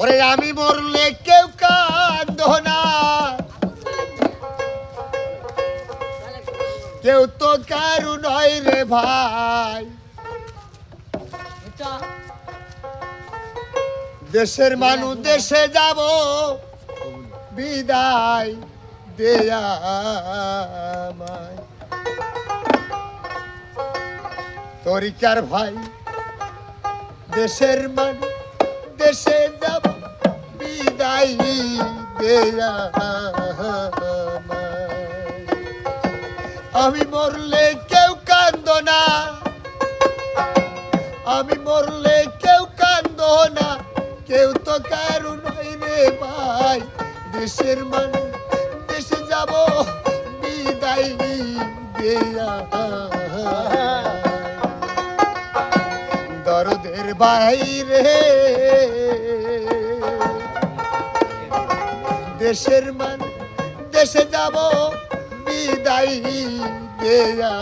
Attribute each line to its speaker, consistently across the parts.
Speaker 1: ওরে আমি মরলে কেউ কান্দ না। কেউ তো কারু নয় রে ভাই। দেশের মানুষ দেশে যাব বিদায় দেয়া। তরিকার ভাই দেশের মানুষ দেশে যাব আমায়। আমি মরলে কেউ কান্দ না। আমি মরলে কেউ কান্দ না। কেউ তো কারু নয় রে ভাই দেশের মানুষ দেশে যাব, বিদায় দেয়া দরদের বাইরে দেশের মান দেশে যাব বিদায় দেয়া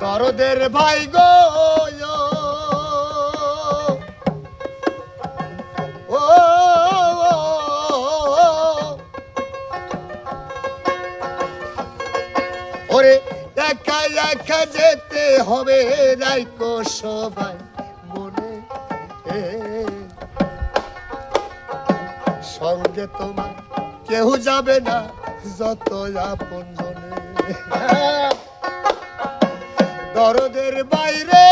Speaker 1: দরদের ভাই গো হবে রাইকো সবাই মনে সঙ্গে তোমার কেউ যাবে না যত আপন জনে। দরদের বাইরে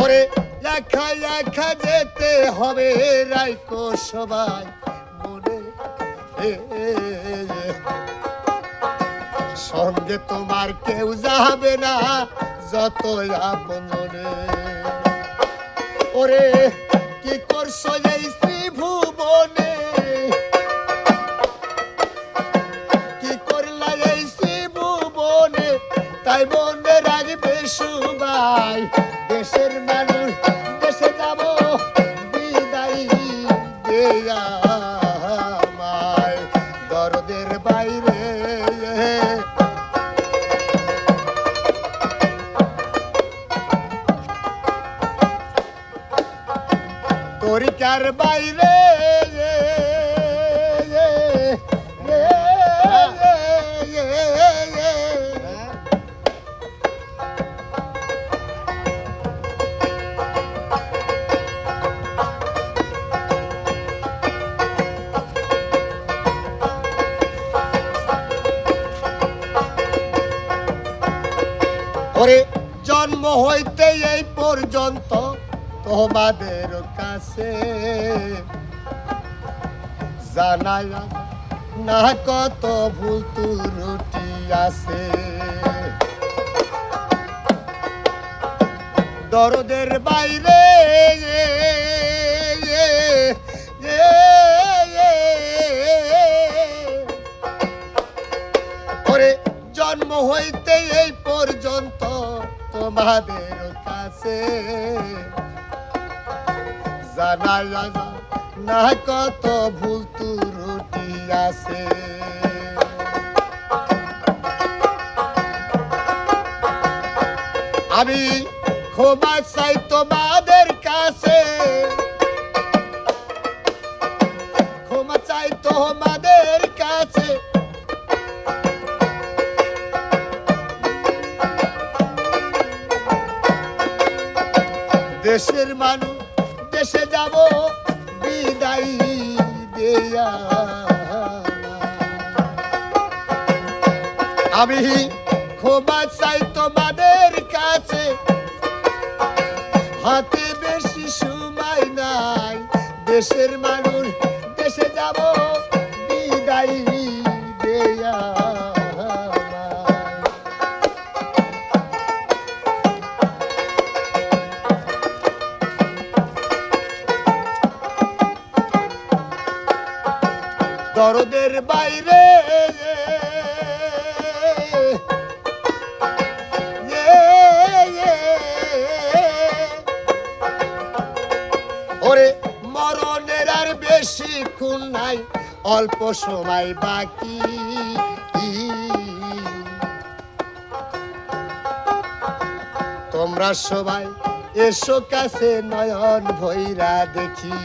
Speaker 1: ওরে একা একা যেতে হবে রাইকো সবাই। মনে সঙ্গে তোমার কেউ যাবে না যত মনে ওরে, কি করছ এই শ্রীভুবনে? কি করলা এই শ্রীভুবনে? তাই মনে রাখবে সুবাই। দেশের মানুষ, দেশে যাব, বিদায় দেয়া। দরদের বাইরে। তরিকার বাইরে। ওরে, জন্ম হইতে এই পর্যন্ত তোমাদের কাছে জানায় না কত ভুল ত্রুটি আছে। দরদের বাইরে জন্ম হইতে এই পর্যন্ত তোমাদের কাছে। জানায় না কত ভুল আছে। আমি ক্ষমা চাই তোমাদের কাছে। ক্ষমা চাই তোমাদের কাছে। দেশের মানুষ, দেশে যাব, বিদায় দেয়া। আমি ক্ষমা চাই তোমাদের কাছে, হাতে বেশি সময় নাই, দেশের মানুষ। দরদের বাইরে। ওরে, মরণের আর বেশি খুন নাই, অল্প সময় বাকি। তোমরা সবাই এসো কাছে নয়ন ভৈরা দেখি।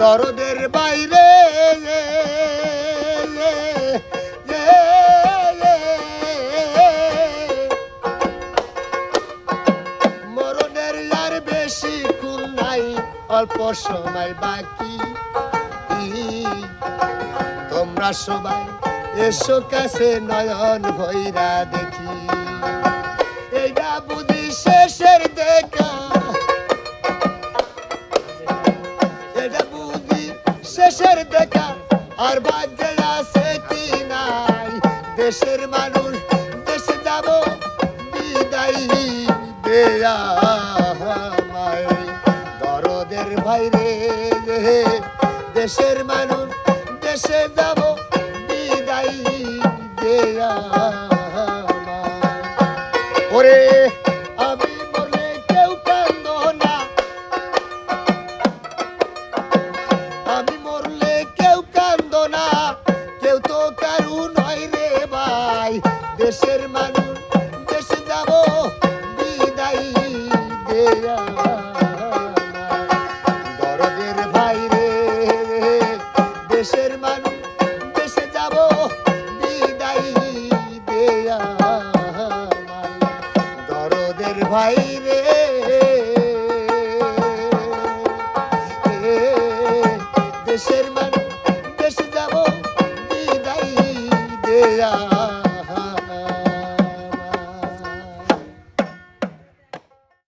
Speaker 1: দরদের বাইরে মরণের আর বেশি খুন নাই, অল্প সময় বাকি। তোমরা সবাই এসো কাছে নয়ন ভৈরা দেখি। এইটা বুঝি শেষের দেখা। শেষের দেখা আর ভাগ্যে আছে নাই দেশের মানুষ, দেশে যাব, বিদায় দেয়া দরদের ভাইরে দেশের মানুষ, দেশে যাব।